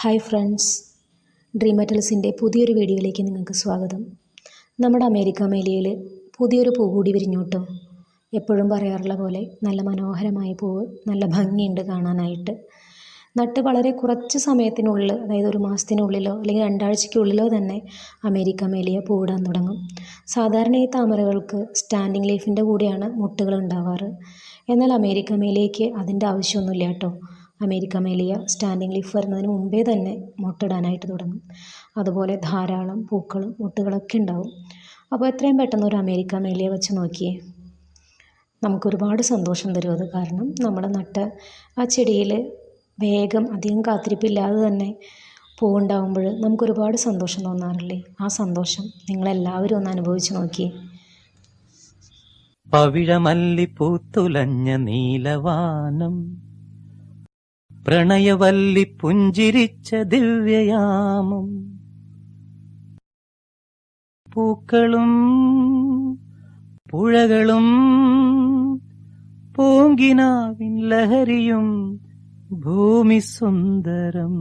Hi friends dream മെറ്റൽസിന്റെ പുതിയൊരു വീഡിയോയിലേക്ക് നിങ്ങൾക്ക് സ്വാഗതം. നമ്മുടെ അമേരിക്ക മേലിയയിൽ പുതിയൊരു പൂ കൂടി വിരിഞ്ഞോട്ടും. എപ്പോഴും പറയാറുള്ള പോലെ നല്ല മനോഹരമായ പൂവ് നല്ല ഭംഗിയുണ്ട് കാണാനായിട്ട്. നട്ട് വളരെ കുറച്ച് സമയത്തിനുള്ളിൽ അതായത് ഒരു മാസത്തിനുള്ളിലോ അല്ലെങ്കിൽ രണ്ടാഴ്ചയ്ക്കുള്ളിലോ തന്നെ അമേരിക്ക മേലിയ പൂവിടാൻ തുടങ്ങും. സാധാരണ ഈ താമരകൾക്ക് സ്റ്റാൻഡിങ് ലീഫിന്റെ കൂടെയാണ് മുട്ടുകൾ ഉണ്ടാവാറ്. എന്നാൽ അമേരിക്ക മേലിയയ്ക്ക് അതിന്റെ ആവശ്യമൊന്നുമില്ല കേട്ടോ. അമേരിക്ക മേലിയ സ്റ്റാൻഡിങ് ലീഫ് വരുന്നതിന് മുമ്പേ തന്നെ മുട്ടിടാനായിട്ട് തുടങ്ങും. അതുപോലെ ധാരാളം പൂക്കളും മുട്ടുകളൊക്കെ ഉണ്ടാവും. അപ്പോൾ എത്രയും പെട്ടെന്ന് ഒരു അമേരിക്ക മേലിയ വെച്ച് നോക്കിയേ. നമുക്കൊരുപാട് സന്തോഷം തരും അത്. കാരണം നമ്മൾ നട്ട ആ ചെടിയിൽ വേഗം അധികം കാത്തിരിപ്പില്ലാതെ തന്നെ പൂവുണ്ടാവുമ്പോൾ നമുക്കൊരുപാട് സന്തോഷം തോന്നാറില്ലേ? ആ സന്തോഷം നിങ്ങളെല്ലാവരും ഒന്ന് അനുഭവിച്ച് നോക്കിയേ. പവിഴമല്ലിപ്പൂത്തുലഞ്ഞ നീലവാനം. പ്രണയവല്ലി പുഞ്ചിരിച്ച ദിവ്യയാമം പൂക്കളും പുഴകളും പൂങ്കിനാവിൻ ലഹരിയും ഭൂമി സുന്ദരം